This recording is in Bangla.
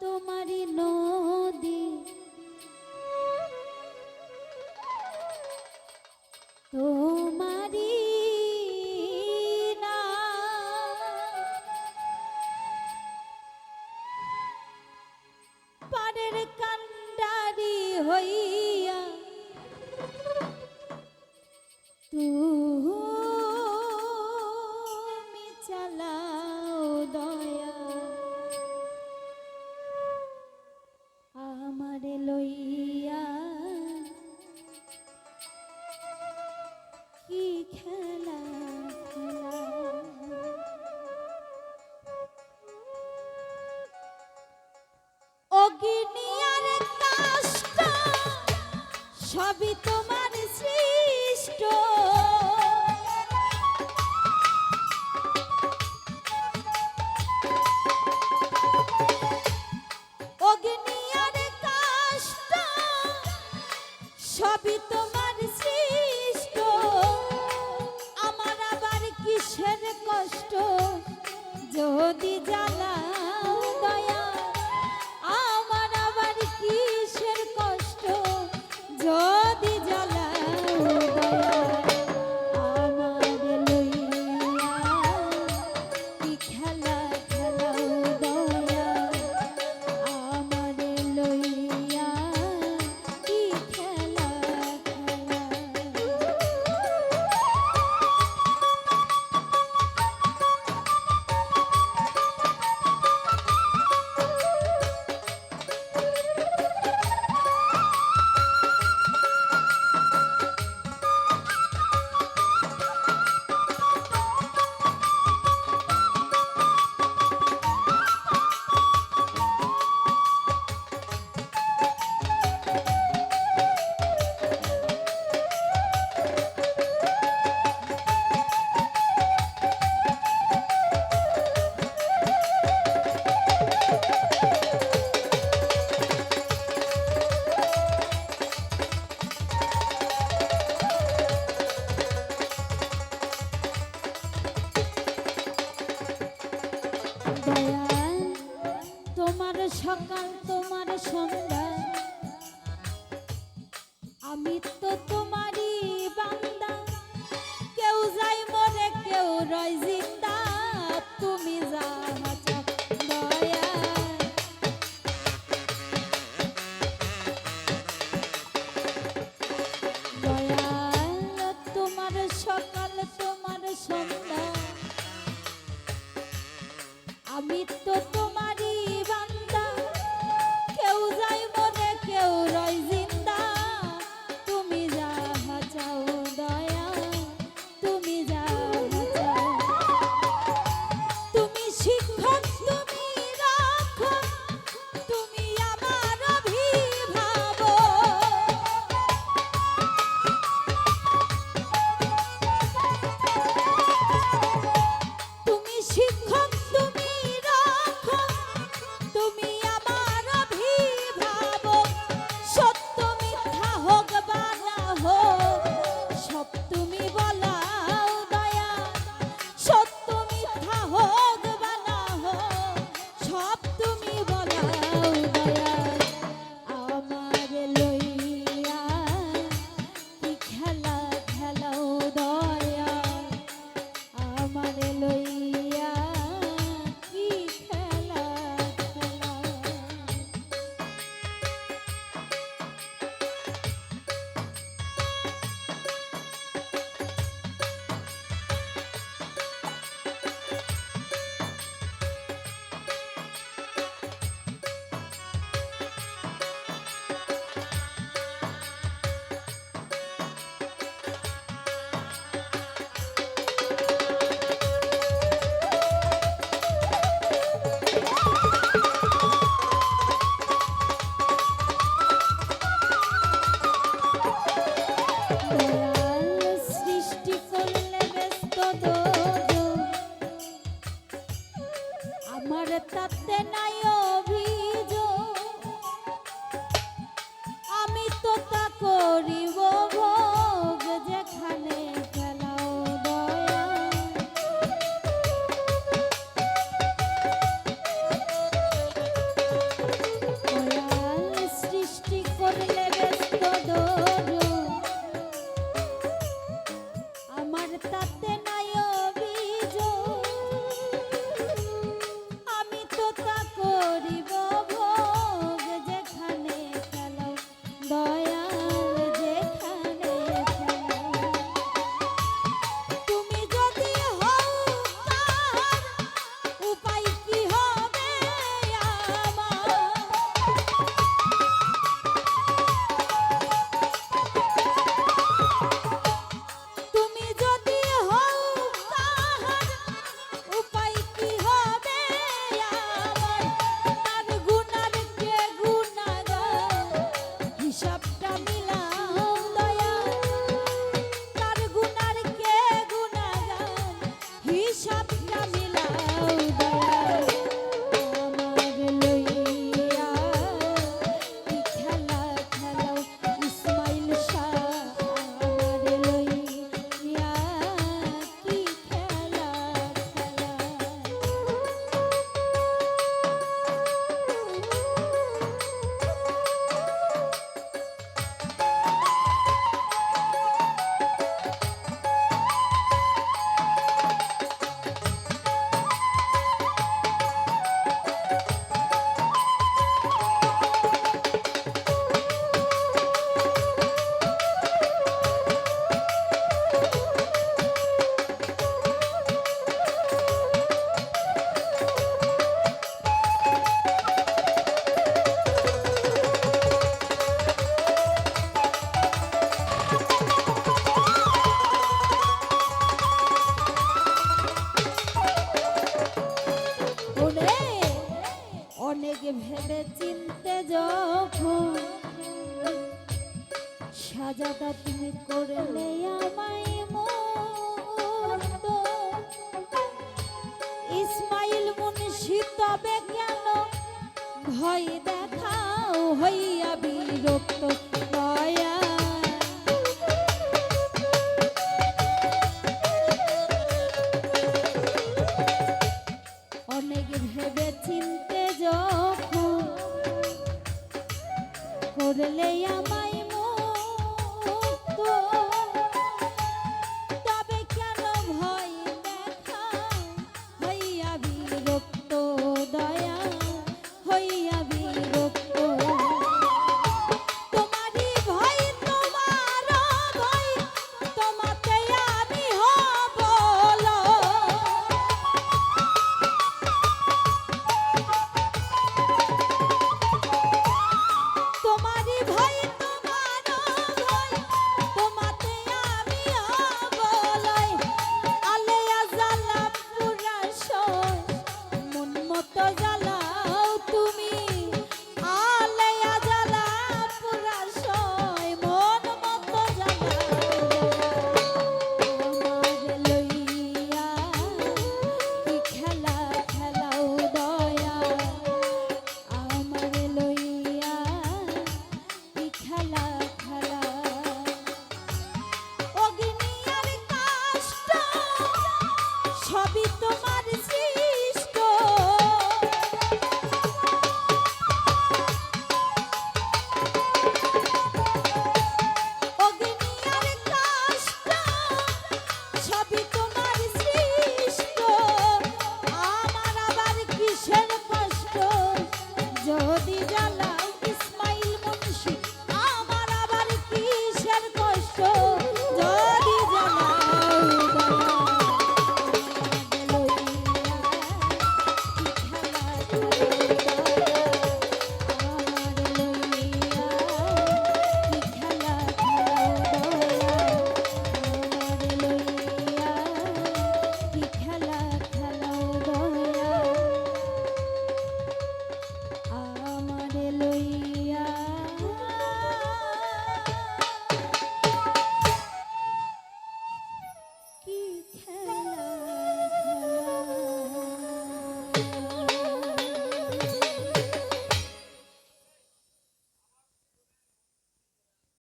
তোমারি নদী। তোমারি পারের কান্ডারি হই খেলা অগ্নি সবই তোমার তোমার সকাল, তোমার সন্ধ্যা। আমি তো তোমারই বান্দা। কেউ যাই মরে, কেউ রয় তুমি যাও সাজাটা তুমি করলে আমায় মন্দ। ইসমাইল মুন্সি তবে কেন ভয় দেখাও হইয়া বিরক্ত?